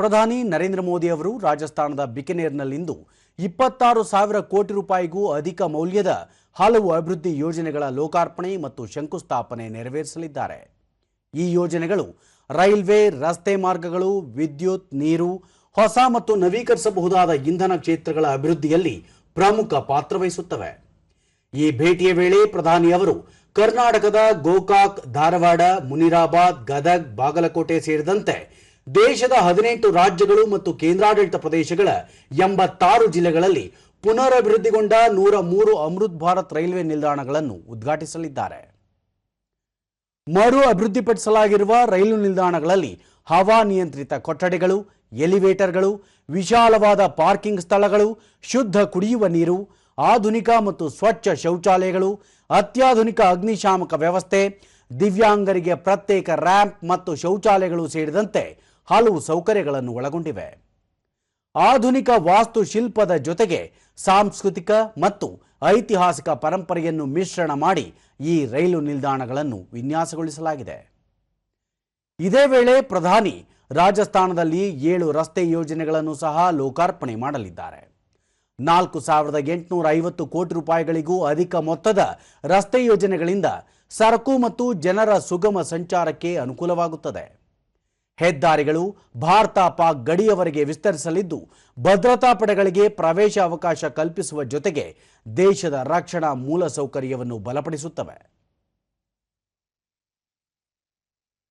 ಪ್ರಧಾನಿ ನರೇಂದ್ರ ಮೋದಿ ಅವರು ರಾಜಸ್ಥಾನದ ಬಿಕನೇರ್ನಲ್ಲಿಂದು ಇಪ್ಪತ್ತಾರು ಸಾವಿರ ಕೋಟಿ ರೂಪಾಯಿಗೂ ಅಧಿಕ ಮೌಲ್ಯದ ಹಲವು ಅಭಿವೃದ್ಧಿ ಯೋಜನೆಗಳ ಲೋಕಾರ್ಪಣೆ ಮತ್ತು ಶಂಕುಸ್ಥಾಪನೆ ನೆರವೇರಿಸಲಿದ್ದಾರೆ. ಈ ಯೋಜನೆಗಳು ರೈಲ್ವೆ, ರಸ್ತೆ ಮಾರ್ಗಗಳು, ವಿದ್ಯುತ್, ನೀರು, ಹೊಸ ಮತ್ತು ನವೀಕರಿಸಬಹುದಾದ ಇಂಧನ ಕ್ಷೇತ್ರಗಳ ಅಭಿವೃದ್ಧಿಯಲ್ಲಿ ಪ್ರಮುಖ ಪಾತ್ರ ವಹಿಸುತ್ತವೆ. ಈ ಭೇಟಿಯ ವೇಳೆ ಪ್ರಧಾನಿ ಅವರು ಕರ್ನಾಟಕದ ಗೋಕಾಕ್, ಧಾರವಾಡ, ಮುನಿರಾಬಾದ್, ಗದಗ್, ಬಾಗಲಕೋಟೆ ಸೇರಿದಂತೆ ದೇಶದ ಹದಿನೆಂಟು ರಾಜ್ಯಗಳು ಮತ್ತು ಕೇಂದ್ರಾಡಳಿತ ಪ್ರದೇಶಗಳ ಎಂಬತ್ತಾರು ಜಿಲ್ಲೆಗಳಲ್ಲಿ ಪುನರಭಿವೃದ್ಧಿಗೊಂಡ ನೂರ ಮೂರು ಅಮೃತ್ ಭಾರತ್ ರೈಲ್ವೆ ನಿಲ್ದಾಣಗಳನ್ನು ಉದ್ಘಾಟಿಸಲಿದ್ದಾರೆ. ಮರು ಅಭಿವೃದ್ಧಿಪಡಿಸಲಾಗಿರುವ ರೈಲು ನಿಲ್ದಾಣಗಳಲ್ಲಿ ಹವಾ ನಿಯಂತ್ರಿತ ಕೊಠಡಿಗಳು, ಎಲಿವೇಟರ್ಗಳು, ವಿಶಾಲವಾದ ಪಾರ್ಕಿಂಗ್ ಸ್ಥಳಗಳು, ಶುದ್ಧ ಕುಡಿಯುವ ನೀರು, ಆಧುನಿಕ ಮತ್ತು ಸ್ವಚ್ಛ ಶೌಚಾಲಯಗಳು, ಅತ್ಯಾಧುನಿಕ ಅಗ್ನಿಶಾಮಕ ವ್ಯವಸ್ಥೆ, ದಿವ್ಯಾಂಗರಿಗೆ ಪ್ರತ್ಯೇಕ ರ್ಯಾಂಪ್ ಮತ್ತು ಶೌಚಾಲಯಗಳು ಸೇರಿದಂತೆ ಹಲವು ಸೌಕರ್ಯಗಳನ್ನು ಒಳಗೊಂಡಿವೆ. ಆಧುನಿಕ ವಾಸ್ತುಶಿಲ್ಪದ ಜೊತೆಗೆ ಸಾಂಸ್ಕೃತಿಕ ಮತ್ತು ಐತಿಹಾಸಿಕ ಪರಂಪರೆಯನ್ನು ಮಿಶ್ರಣ ಮಾಡಿ ಈ ರೈಲು ನಿಲ್ದಾಣಗಳನ್ನು ವಿನ್ಯಾಸಗೊಳಿಸಲಾಗಿದೆ. ಇದೇ ವೇಳೆ ಪ್ರಧಾನಿ ರಾಜಸ್ಥಾನದಲ್ಲಿ ಏಳು ರಸ್ತೆ ಯೋಜನೆಗಳನ್ನು ಸಹ ಲೋಕಾರ್ಪಣೆ ಮಾಡಲಿದ್ದಾರೆ. ನಾಲ್ಕು ಸಾವಿರದ ಎಂಟುನೂರ ಐವತ್ತು ಕೋಟಿ ರೂಪಾಯಿಗಳಿಗೂ ಅಧಿಕ ಮೊತ್ತದ ರಸ್ತೆ ಯೋಜನೆಗಳಿಂದ ಸರಕು ಮತ್ತು ಜನರ ಸುಗಮ ಸಂಚಾರಕ್ಕೆ ಅನುಕೂಲವಾಗುತ್ತದೆ. ಹೆದ್ದಾರಿಗಳು ಭಾರತ ಪಾಕ್ ಗಡಿಯವರೆಗೆ ವಿಸ್ತರಿಸಲಿದ್ದು, ಭದ್ರತಾ ಪಡೆಗಳಿಗೆ ಪ್ರವೇಶ ಅವಕಾಶ ಕಲ್ಪಿಸುವ ಜೊತೆಗೆ ದೇಶದ ರಕ್ಷಣಾ ಮೂಲಸೌಕರ್ಯವನ್ನು ಬಲಪಡಿಸುತ್ತವೆ.